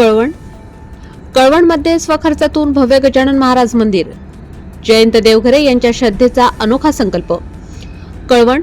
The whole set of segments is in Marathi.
कळवण? कळवणमध्ये स्वखर्चातून भव्य गजानन महाराज मंदिर जयंत देवघरे यांच्या श्रद्धेचा अनोखा संकल्प. कळवण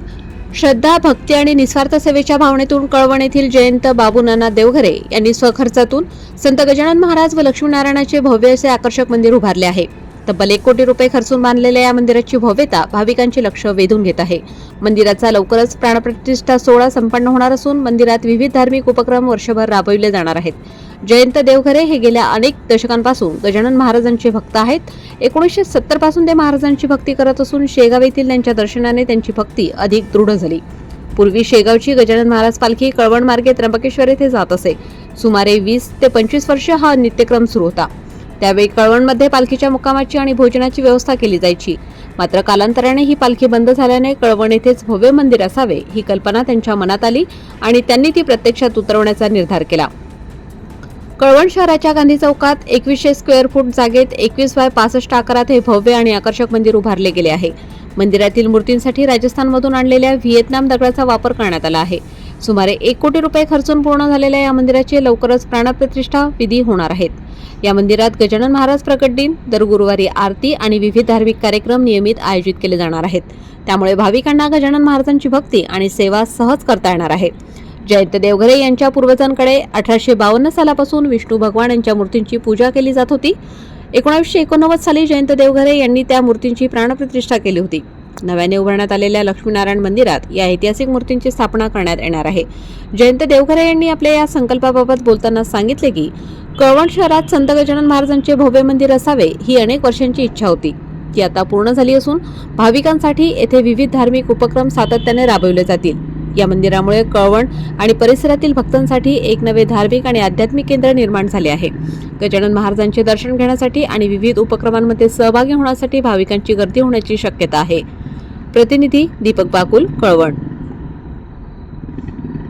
श्रद्धा भक्ती आणि निस्वार्थ सेवेच्या भावनेतून कळवण येथील जयंत बाबूनाना देवघरे यांनी स्वखर्चातून संत गजानन महाराज व लक्ष्मीनारायणाचे भव्य असे आकर्षक मंदिर उभारले आहे. तब्बल एक कोटी रुपये खर्चून बांधलेल्या या मंदिराची भव्यता भाविकांचे लक्ष वेधून घेत आहे. मंदिराचा लवकरच प्राणप्रतिष्ठा सोहळा संपन्न होणार असून मंदिरात विविध धार्मिक उपक्रम वर्षभर राबविले जाणार आहेत. जयंत देवघरे हे गेल्या अनेक दशकांपासून गजानन महाराजांचे भक्त आहेत. एकोणीसशे सत्तरपासून ते महाराजांची भक्ती करत असून शेगाव येथील त्यांच्या दर्शनाने त्यांची भक्ती अधिक दृढ झाली. पूर्वी शेगावची गजानन महाराज पालखी कळवण मार्गे त्र्यंबकेश्वर येथे जात असे. सुमारे वीस ते पंचवीस वर्ष हा नित्यक्रम सुरू होता. त्यावेळी कळवणमध्ये पालखीच्या मुक्कामाची आणि भोजनाची व्यवस्था केली जायची. मात्र कालांतराने ही पालखी बंद झाल्याने कळवण येथेच भव्य मंदिर असावे ही कल्पना त्यांच्या मनात आली आणि त्यांनी ती प्रत्यक्षात उतरवण्याचा निर्धार केला. कळवण शहराच्या गांधी चौकात एकवीसशे स्क्वेअर फूट जागेत एकवीस बाय पासष्ट आकारात हे भव्य आणि आकर्षक मंदिर उभारले गेले आहे. मंदिरातील मूर्तींसाठी राजस्थानमधून आणलेल्या व्हिएतनाम दगडाचा वापर करण्यात आला आहे. सुमारे एक कोटी रुपये खर्चून पूर्ण झालेल्या या मंदिराची लवकरच प्राणप्रतिष्ठा विधी होणार आहेत. या मंदिरात गजानन महाराज प्रकट दिन दर गुरुवारी आरती आणि विविध धार्मिक कार्यक्रम नियमित आयोजित केले जाणार आहेत. त्यामुळे भाविकांना गजानन महाराजांची भक्ती आणि सेवा सहज करता येणार आहे. जयंत देवघरे यांच्या पूर्वजांकडे अठराशे बावन्न सालापासून विष्णू भगवान यांच्या मूर्तींची पूजा केली जात होती. एकोणीसशे एकोणनव्वद साली जयंत देवघरे यांनी त्या मूर्तींची प्राणप्रतिष्ठा केली होती. नव्याने उभारण्यात आलेल्या लक्ष्मीनारायण मंदिरात या ऐतिहासिक मूर्तींची स्थापना करण्यात येणार आहे. जयंत देवघरे यांनी आपल्या या संकल्पाबाबत बोलताना सांगितले की कळवण शहरात संत गजानन महाराजांचे भव्य मंदिर असावे ही अनेक वर्षांची इच्छा होती. ती आता पूर्ण झाली असून भाविकांसाठी येथे विविध धार्मिक उपक्रम सातत्याने राबवले जातील. या मंदिरामुळे कळवण आणि परिसरातील भक्तांसाठी एक नवे धार्मिक आणि आध्यात्मिक केंद्र निर्माण झाले आहे. गजानन महाराजांचे दर्शन घेण्यासाठी आणि विविध उपक्रमांमध्ये सहभागी होण्यासाठी भाविकांची गर्दी होण्याची शक्यता आहे. प्रतिनिधी दीपक बाकुल कळवण.